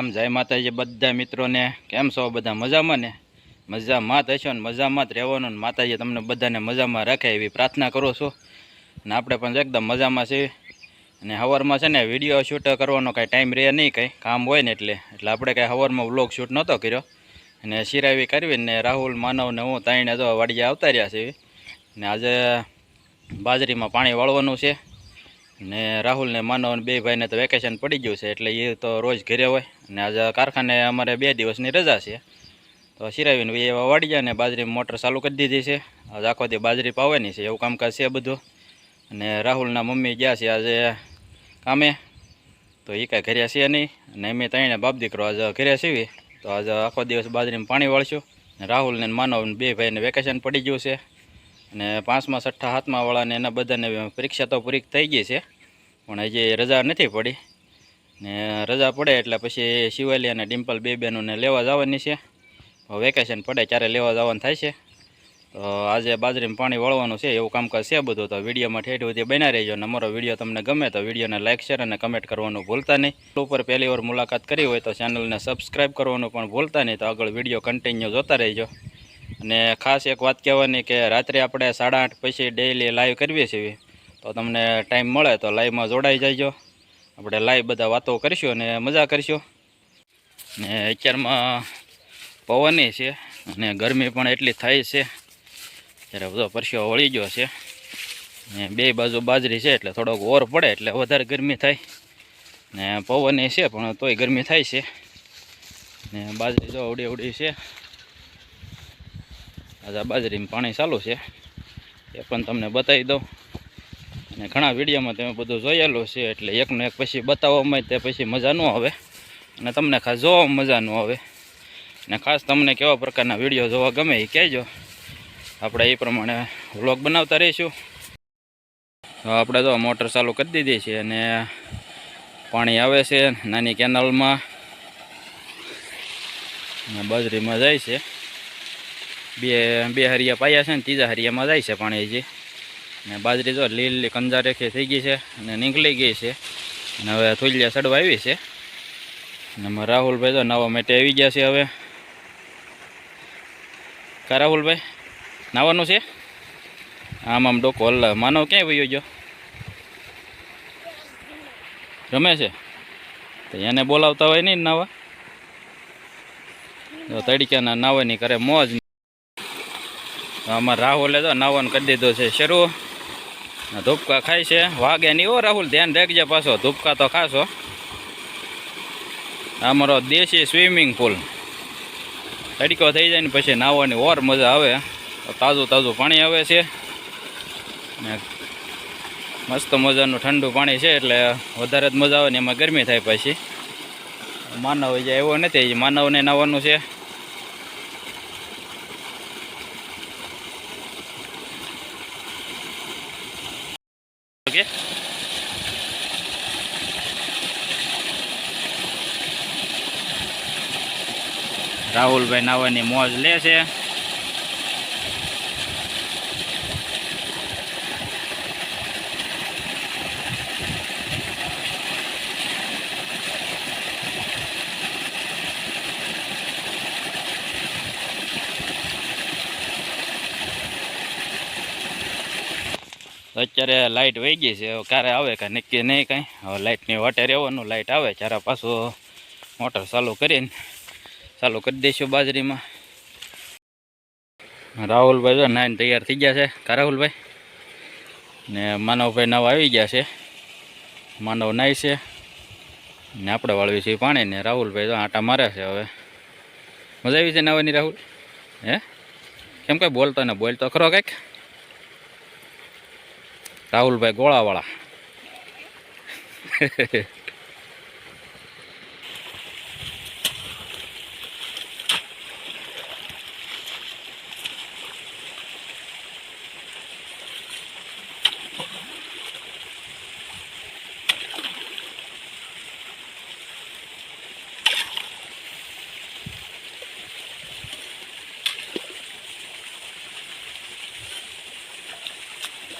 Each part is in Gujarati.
રામ, જય માતાજી, બધા મિત્રોને કેમ છો? બધા મજામાં ને? મજામાં જ હશો ને? મજામાં જ રહેવાનું ને? માતાજી, તમને બધાને મજામાં રાખે એવી પ્રાર્થના કરું છું. ને આપણે પણ એકદમ મજામાં છીએ. અને હવારમાં છે ને, વીડિયો શૂટ કરવાનો કાંઈ ટાઈમ રહે નહીં, કંઈ કામ હોય ને એટલે. એટલે આપણે કાંઈ સવારમાં વ્લોગ શૂટ નહોતો કર્યો. અને શિરાવી કરવી ને રાહુલ, માનવ ને હું તાઈને તો વાડીએ આવતા રહ્યા છીએ. ને આજે બાજરીમાં પાણી વાળવાનું છે. ને રાહુલને માનવ બે ભાઈને તો વેકેશન પડી ગયું છે, એટલે એ તો રોજ ઘરે હોય. ને આજે કારખાને અમારે બે દિવસની રજા છે. તો સિરાવીને ભાઈ એવા વાળી જાય ને બાજરી મોટર ચાલુ કરી દીધી છે. આજે આખો દી બાજરી પાવાની છે, એવું કામકાજ છે બધું. અને રાહુલના મમ્મી ગયા છે આજે કામે. તો એ કાંઈ ઘરે છે નહીં. અને અમે ત્રણે બાપ દીકરો આજે ઘરે સીવી. તો આજે આખો દિવસ બાજરીમાં પાણી વાળશું. રાહુલને માનવને માનવ બે ભાઈને વેકેશન પડી ગયું છે. અને પાંચમા, છઠ્ઠા હાથમાં વાળાને એના બધાને પરીક્ષા તો પૂરી થઈ ગઈ છે. પણ હજી રજા નથી પડી. ને રજા પડે એટલે પછી શિવાલી અને ડિમ્પલ બે બહેનોને લેવા જવાની છે. વેકેશન પડે ત્યારે લેવા જવાનું થાય છે. તો આજે બાજરીમાં પાણી વળવાનું છે, એવું કામકાજ છે બધું. તો વિડીયોમાં ઠેઠ સુધી બના રહેજો. અને અમારો વીડિયો તમને ગમે તો વિડીયોને લાઇક શેર અને કમેન્ટ કરવાનું ભૂલતા નહીં. ઉપર પહેલી વાર મુલાકાત કરી હોય તો ચેનલને સબસ્ક્રાઈબ કરવાનું પણ ભૂલતા નહીં. તો આગળ વીડિયો કન્ટિન્યુ જોતા રહેજો. અને ખાસ એક વાત કહેવાની કે રાત્રે આપણે સાડા આઠ પછી ડેઈલી લાઈવ કરવીએ છીએ. તો તમને ટાઈમ મળે તો લાઈવમાં જોડાઈ જજો આપણે લાઈવ બધા વાતો કરીશું અને મજા કરીશું. ને અત્યારમાં પવની છે અને ગરમી પણ એટલી થાય છે. ત્યારે બધો પરસ્યો વળી ગયો છે. ને બે બાજુ બાજરી છે એટલે થોડોક ઓર પડે એટલે વધારે ગરમી થાય. ને પવનની છે પણ તોય ગરમી થાય છે. ને બાજરી જો ઉડી ઉડી છે. આજે બાજરીમાં પાણી ચાલુ છે. એ પણ તમને બતાવી દઉં. અને ઘણા વિડીયોમાં તમે બધું જોયેલું છે, એટલે એકનું એક પછી બતાવવામાં તે પછી મજા ન આવે. અને તમને ખાસ જોવામાં મજા ન આવે. અને ખાસ તમને કેવા પ્રકારના વીડિયો જોવા ગમે એ કહેજો. આપણે એ પ્રમાણે વ્લોગ બનાવતા રહીશું. આપણે તો મોટર ચાલુ કરી દીધી છે અને પાણી આવે છે નાની કેનાલમાં. બજરીમાં જાય છે. બે બે હરિયા પાયા છે ને ત્રીજા હરિયામાં જાય છે પાણી હજી. ને બાજરી જો લીલી કંજા રેખી થઈ ગઈ છે અને નીકળી ગઈ છે. અને હવે થોલિયા સડવા આવી છે. અને અમારા રાહુલભાઈ તો નાવા માટે આવી ગયા છે હવે. કા રાહુલભાઈ? નાવાનું છે? આમ આમ ડોકો હલ્લા. માનવ ક્યાંય વયો ગયો? રમે છે? તો એને બોલાવતા હોય નહીં નાવા? તો તડીકાના નાવાની કરે મોજ. આમાં રાહુલે તો નાવાનું કરી દીધો છે. શરૂ. ધૂપકા ખાય છે. વાગે નહીં રાહુલ, ધ્યાન રાખજે પાછો. ધૂપકા તો ખાશો. અમારો દેશી સ્વિમિંગ પુલ. તડકો થઈ જાય ને પછી નાહવાની ઓર મજા આવે. તાજું તાજું પાણી આવે છે. ને મસ્ત મજાનું ઠંડુ પાણી છે એટલે વધારે જ મજા આવે ને એમાં ગરમી થાય પછી. માનવ જાય એવો નથી માનવને નાહવાનું છે. ઓકે રાહુલભાઈ નાવાની મોજ લે છે. અત્યારે લાઇટ વહી ગઈ છે. હવે ક્યારે આવે કાંઈ નક્કી નહીં કાંઈ. હવે લાઇટની વાટે રહેવાનું. લાઇટ આવે ત્યારે પાછું મોટર ચાલુ કરીને ચાલુ કરી દઈશું બાજરીમાં. રાહુલભાઈ જો નાઈને તૈયાર થઈ ગયા છે. કા રાહુલભાઈ? ને માનવભાઈ નવા આવી ગયા છે. માનવ નાય છે. ને આપણે વાળવી છીએ પાણી ને રાહુલભાઈ તો આટા મારે છે હવે. મજા આવી છે નવાની રાહુલ? હે? કેમ કંઈ બોલતો ને બોલતો ખરો કંઈક? રાહુલભાઈ ગોળાવાળા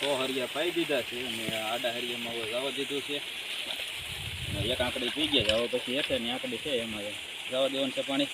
સો હરિયા પાઈ દીધા છે અને આડા હરિયામાં હવે જવા દીધું છે. એક આંકડી પી ગયા હવે પછી હશે ને આંકડી છે એમાં જવા દેવાનું છે પાણી.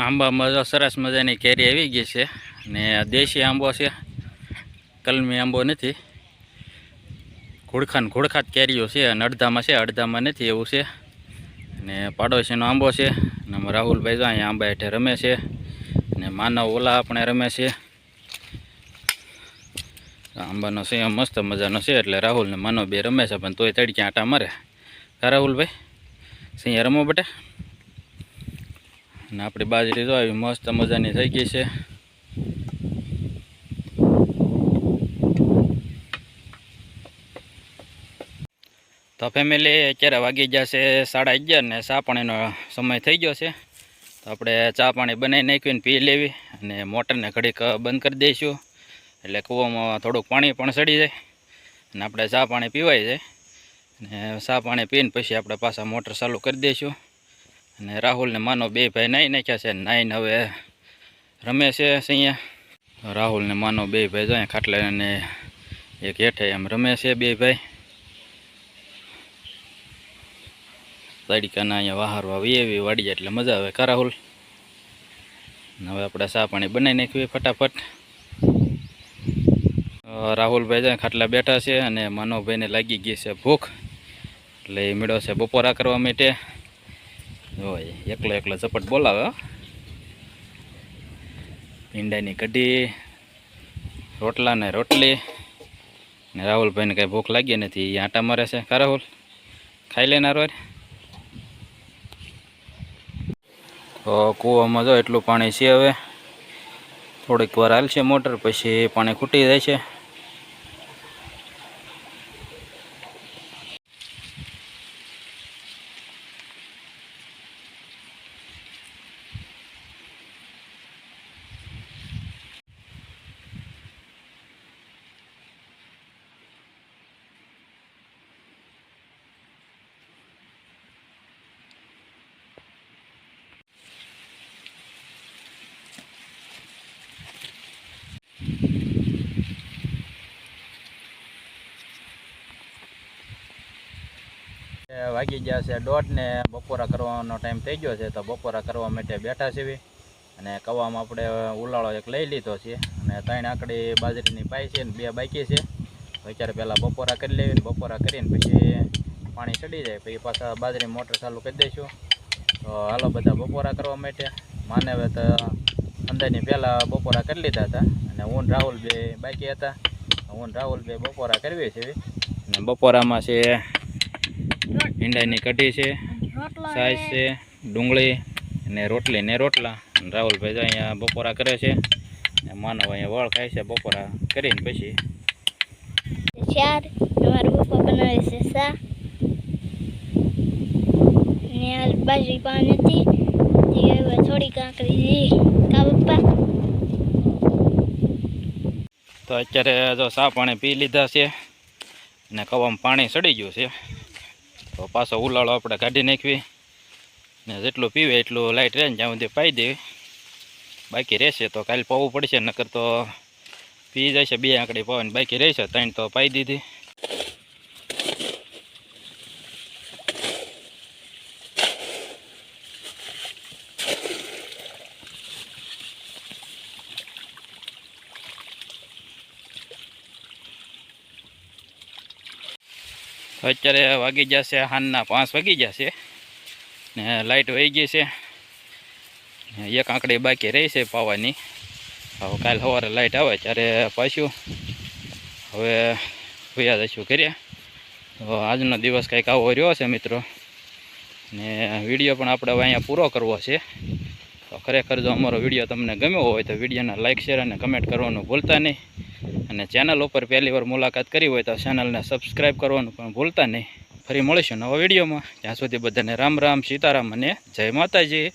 આંબામાં સરસ મજાની કેરી આવી ગઈ છે. ને દેશી આંબો છે. કલમી આંબો નથી. ઘોડખાન ઘોડખાત કેરીઓ છે અને અડધામાં છે, અડધામાં નથી એવું છે. ને પાડોશીનો આંબો છે. ને રાહુલભાઈ જો અહીંયા આંબા હેઠે રમે છે. ને માનવ ઓલા આપણે રમે છે. આંબાનો છે મસ્ત મજાનો છે એટલે રાહુલ ને માનવ બે રમે છે, પણ તોય તડકી આટા મારે. કા રાહુલભાઈ? સિંહ રમો બેટા. અને આપણી બાજરી તો આવી મસ્ત મજાની થઈ ગઈ છે. તો ફેમિલી અત્યારે વાગી જશે સાડા અગિયાર ને ચા પાણીનો સમય થઈ ગયો છે. તો આપણે ચા પાણી બનાવી નાખ્યું પી લેવી અને મોટરને ઘડીક બંધ કરી દઈશું. એટલે કૂવામાં થોડુંક પાણી પણ સડી જાય અને આપણે ચા પાણી પીવાઈ જાય. ને ચા પાણી પીને પછી આપણે પાછા મોટર ચાલુ કરી દઈશું. અને રાહુલને માનો બે ભાઈ નાઈ નાખ્યા છે નાઈને હવે રમે છે અહીંયા. રાહુલને માનો બે ભાઈ જાય, ખાટલે અને એક હેઠે એમ રમે છે બે ભાઈ. તડકાના અહીંયા વાહરવા એવી વાડી એટલે મજા આવે કા રાહુલ? હવે આપણે ચા પાણી બનાવી નાખીએ ફટાફટ. રાહુલભાઈ જાય, ખાટલા બેઠા છે અને માનવભાઈને લાગી ગઈ છે ભૂખ. એટલે એ મેળો છે બપોરા કરવા માટે. હોય એકલો એકલો ઝપટ બોલાવે ઈંડાની કઢી, રોટલા ને રોટલી, ને રાહુલભાઈને કાંઈ ભૂખ લાગી નથી એ આટા મરે છે. કા રાહુલ? ખાઈ લેનાર હોય તો કૂવામાં જો એટલું પાણી છે હવે. થોડીક વાર હાલશે મોટર, પછી પાણી ખૂટી જાય છે એ વાગી ગયા છે દોઢને બપોરા કરવાનો ટાઈમ થઈ ગયો છે, તો બપોરા કરવા માટે બેઠા છીએ. અને કવામાં આપણે ઉલાળો એક લઈ લીધો છે. અને ત્રણ આંકડી બાજરીની પાઈ છે બે બાકી છે. અત્યારે પહેલાં બપોરા કરી લેવી બપોરા કરીને પછી પાણી ચડી જાય. પછી પાછા બાજરી મોટર ચાલુ કરી દઈશું. તો હાલો બધા બપોરા કરવા માટે. માને હવે તો અંદરની પહેલાં બપોરા કરી લીધા હતા. અને હું રાહુલ બે બાકી હતા. હું રાહુલ બે બપોરા કરવી છે. અને બપોરામાં છે ઈંડાની કઢી છે સાઈઝ છે. ડુંગળી ને રોટલી ને રોટલા. અને રાહુલભાઈ તો અહીંયા બપોરા કરે છે. માનવ અહીંયા વળ ખાય છે બપોરા કરીને પછી. ચાર અમારા પપ્પા બનાવે છે સા ને બાજરી પાણી હતી. થોડી કાંકરી કા પપ્પા? તો અત્યારે જો સા પાણી પી લીધા છે. ને કવામાં પાણી સડી ગયું છે. તો પાછો ઉલાળો આપણે કાઢી નાખવી. ને જેટલું પીવે એટલું લાઇટ રહે ને જ્યાં સુધી પાઈ દેવી બાકી રહેશે તો કાલે પાવું પડશે, નકર તો પી છે બે આંકડી પાવાની. બાકી રહેશે ત્રણ તો પાઈ દીધી. અત્યારે વાગી જશે હાનના પાંચ વાગી જશે. ને લાઇટ વહી ગઈ છે. એક આંકડી બાકી રહી છે પાવાની. હવે કાલ સવારે લાઇટ આવે ત્યારે પાછું હવે ભૂયા જઈશું કરીએ તો આજનો દિવસ કંઈક આવો રહ્યો છે મિત્રો. ને વીડિયો પણ આપણે અહીંયા પૂરો કરવો છે. ખરેખર જો અમારો વીડિયો તમને ગમ્યો હોય તો વિડીયોને લાઇક શેર અને કમેન્ટ કરવાનું ભૂલતા નહીં. અને ચેનલ ઉપર પહેલી વાર મુલાકાત કરી હોય તો ચેનલને સબસ્ક્રાઈબ કરવાનું પણ ભૂલતા નહીં. ફરી મળીશું નવા વિડીયોમાં. ત્યાં સુધી બધાને રામ રામ, સીતારામ અને જય માતાજી.